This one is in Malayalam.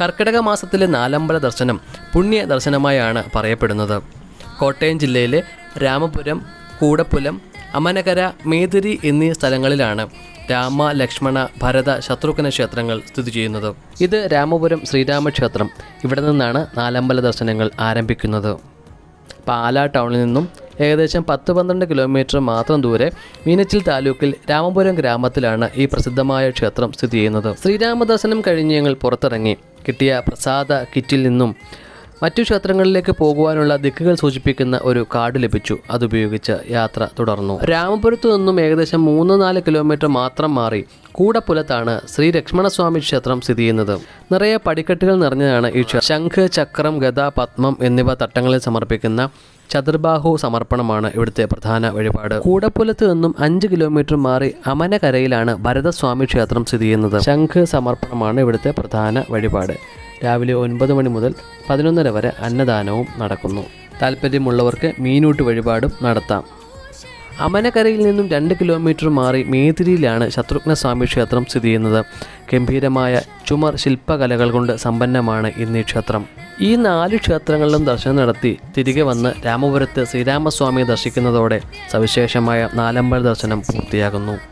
കർക്കിടക മാസത്തിലെ നാലമ്പല ദർശനം പുണ്യ ദർശനമായാണ് പറയപ്പെടുന്നത്. കോട്ടയം ജില്ലയിലെ രാമപുരം കൂടപ്പുലം അമനകര മേതിരി എന്നീ സ്ഥലങ്ങളിലാണ് രാമ ലക്ഷ്മണ ഭരത ശത്രുഘ്ന ക്ഷേത്രങ്ങൾ സ്ഥിതി ചെയ്യുന്നത്. ഇത് രാമപുരം ശ്രീരാമക്ഷേത്രം ഇവിടെ നിന്നാണ് നാലമ്പല ദർശനങ്ങൾ ആരംഭിക്കുന്നത്. പാലാ ടൗണിൽ നിന്നും ഏകദേശം പത്ത് പന്ത്രണ്ട് കിലോമീറ്റർ മാത്രം ദൂരെ മീനച്ചിൽ താലൂക്കിൽ രാമപുരം ഗ്രാമത്തിലാണ് ഈ പ്രസിദ്ധമായ ക്ഷേത്രം സ്ഥിതി ചെയ്യുന്നത്. ശ്രീരാമദർശനം കഴിഞ്ഞ് ഞങ്ങൾ പുറത്തിറങ്ങി. കിട്ടിയ പ്രസാദ കിറ്റിൽ നിന്നും മറ്റു ക്ഷേത്രങ്ങളിലേക്ക് പോകുവാനുള്ള ദിക്കുകൾ സൂചിപ്പിക്കുന്ന ഒരു കാർഡ് ലഭിച്ചു. അതുപയോഗിച്ച് യാത്ര തുടർന്നു. രാമപുരത്തു നിന്നും ഏകദേശം മൂന്ന് നാല് കിലോമീറ്റർ മാത്രം മാറി കൂടപ്പുലത്താണ് ശ്രീ ലക്ഷ്മണസ്വാമി ക്ഷേത്രം സ്ഥിതി ചെയ്യുന്നത്. നിറയെ പടിക്കെട്ടുകൾ നിറഞ്ഞതാണ് ഈ ക്ഷേത്രം ശംഖ് ചക്രം ഗത പത്മം എന്നിവ തട്ടങ്ങളിൽ സമർപ്പിക്കുന്ന ചതുർബാഹു സമർപ്പണമാണ് ഇവിടുത്തെ പ്രധാന വഴിപാട്. കൂടപ്പുലത്ത് നിന്നും അഞ്ച് കിലോമീറ്റർ മാറി അമനകരയിലാണ് ഭരതസ്വാമി ക്ഷേത്രം സ്ഥിതി ചെയ്യുന്നത്. ശംഖ് സമർപ്പണമാണ് ഇവിടുത്തെ പ്രധാന വഴിപാട്. രാവിലെ ഒൻപത് മണി മുതൽ പതിനൊന്നര വരെ അന്നദാനവും നടക്കുന്നു. താല്പര്യമുള്ളവർക്ക് മീനൂട്ട് വഴിപാടും നടത്താം. അമനക്കരയിൽ നിന്നും രണ്ട് കിലോമീറ്റർ മാറി മേതിരിയിലാണ് ശത്രുഘ്നസ്വാമി ക്ഷേത്രം സ്ഥിതി ചെയ്യുന്നത്. ഗംഭീരമായ ചുമർ ശില്പകലകൾ കൊണ്ട് സമ്പന്നമാണ് ഇന്ന് ഈ ക്ഷേത്രം. ഈ നാല് ക്ഷേത്രങ്ങളിലും ദർശനം നടത്തി തിരികെ വന്ന് രാമപുരത്ത് ശ്രീരാമസ്വാമിയെ ദർശിക്കുന്നതോടെ സവിശേഷമായ നാലമ്പല ദർശനം പൂർത്തിയാകുന്നു.